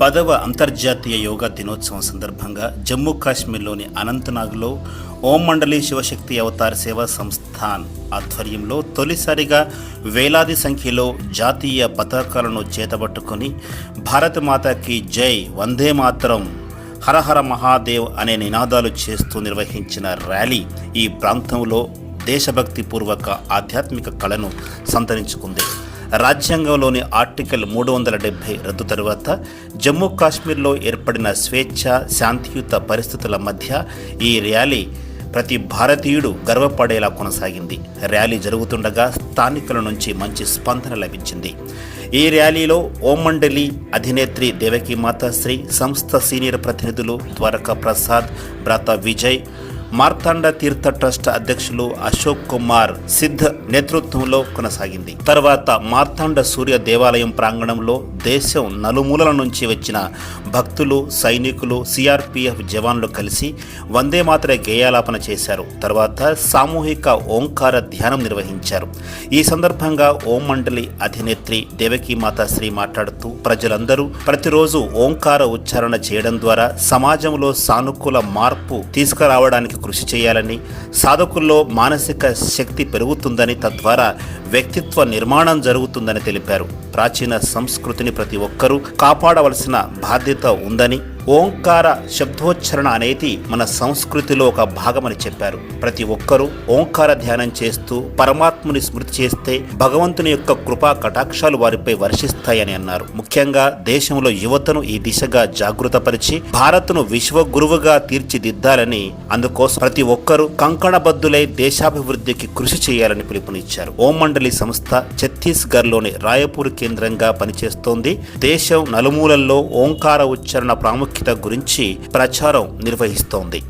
పదవ అంతర్జాతీయ యోగా దినోత్సవం సందర్భంగా జమ్మూ కాశ్మీర్లోని అనంతనాగ్లో ఓం మండలి శివశక్తి అవతార సేవా సంస్థాన్ ఆధ్వర్యంలో తొలిసారిగా వేలాది సంఖ్యలో జాతీయ పతాకాలను చేతబట్టుకొని భారత మాతాకి జై వందే మాతరం హరహర మహాదేవ్ అనే నినాదాలు చేస్తూ నిర్వహించిన ర్యాలీ ఈ ప్రాంతంలో దేశభక్తి పూర్వక ఆధ్యాత్మిక కళను సంతరించుకుంది. రాజ్యాంగంలోని ఆర్టికల్ మూడు వందల డెబ్బై రద్దు తరువాత జమ్మూ కాశ్మీర్లో ఏర్పడిన స్వేచ్ఛ శాంతియుత పరిస్థితుల మధ్య ఈ ర్యాలీ ప్రతి భారతీయుడు గర్వపడేలా కొనసాగింది. ర్యాలీ జరుగుతుండగా స్థానికుల నుంచి మంచి స్పందన లభించింది. ఈ ర్యాలీలో ఓమండలి అధినేత్రి దేవకీ మాతాశ్రీ సంస్థ సీనియర్ ప్రతినిధులు ద్వారకా ప్రసాద్ భ్రాత విజయ్ మార్తాండ తీర్థ ట్రస్ట్ అధ్యక్షులు అశోక్ కుమార్ సిద్ధ్ నేతృత్వంలో కొనసాగింది. తర్వాత మార్తాండ సూర్య దేవాలయం ప్రాంగణంలో దేశం నలుమూలల నుంచి వచ్చిన భక్తులు సైనికులు సిఆర్పిఎఫ్ జవాన్లు కలిసి వందే మాత్ర గేయాలాపన చేశారు. తర్వాత సామూహిక ఓంకార ధ్యానం నిర్వహించారు. ఈ సందర్భంగా ఓం మండలి అధినేత్రి దేవకీ మాతాశ్రీ మాట్లాడుతూ ప్రజలందరూ ప్రతిరోజు ఓంకార ఉచ్చారణ చేయడం ద్వారా సమాజంలో సానుకూల మార్పు తీసుకురావడానికి కృషి చేయాలని సాధకుల్లో మానసిక శక్తి పెరుగుతుందని తద్వారా వ్యక్తిత్వ నిర్మాణం జరుగుతుందని తెలిపారు. ప్రాచీన సంస్కృతిని ప్రతి ఒక్కరూ కాపాడవలసిన బాధ్యత ఉందని ఓంకార శబ్దోచ్చరణ అనేది మన సంస్కృతిలో ఒక భాగమని చెప్పారు. ప్రతి ఒక్కరూ ఓంకార ధ్యానం చేస్తూ పరమాత్ముని స్మృతి చేస్తే భగవంతుని యొక్క కృపా కటాక్షాలు వారిపై వర్షిస్తాయని అన్నారు. ముఖ్యంగా దేశంలో యువతను ఈ దిశగా జాగృతపరిచి భారత్ను విశ్వగురువుగా తీర్చిదిద్దాలని అందుకోసం ప్రతి ఒక్కరూ కంకణబద్దులై దేశాభివృద్ధికి కృషి చేయాలని పిలుపునిచ్చారు. ఓం మండలి సంస్థ ఛత్తీస్గఢ్లోని రాయపూర్ కేంద్రంగా పనిచేస్తోంది. దేశం నలుమూలల్లో ఓంకార ఉచ్చారణ ప్రాముఖ్యత గురించి ప్రచారం నిర్వహిస్తోంది.